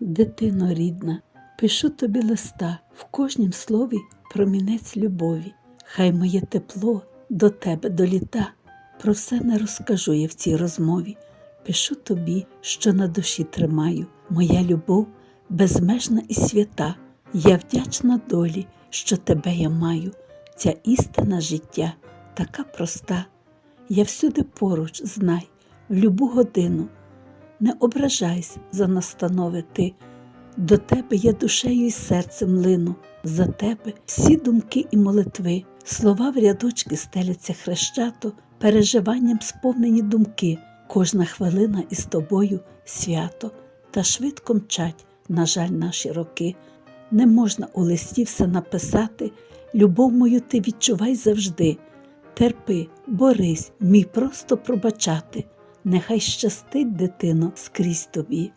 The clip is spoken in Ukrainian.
Дитино рідна, пишу тобі листа в кожнім слові промінець любові. Хай моє тепло до тебе доліта. Про все не розкажу я в цій розмові. Пишу тобі, що на душі тримаю. Моя любов безмежна і свята. Я вдячна долі, що тебе я маю. Ця істина життя така проста. Я всюди поруч, знай, в любу годину. Не ображайся за настанови ти. До тебе я душею і серцем лину, за тебе всі думки і молитви, слова в рядочки стеляться хрещато, переживанням сповнені думки, кожна хвилина із тобою свято, та швидко мчать, на жаль, наші роки. Не можна у листі все написати, любов мою ти відчувай завжди. Терпи, борись, мій просто пробачати. Нехай щастить, дитино, скрізь тобі.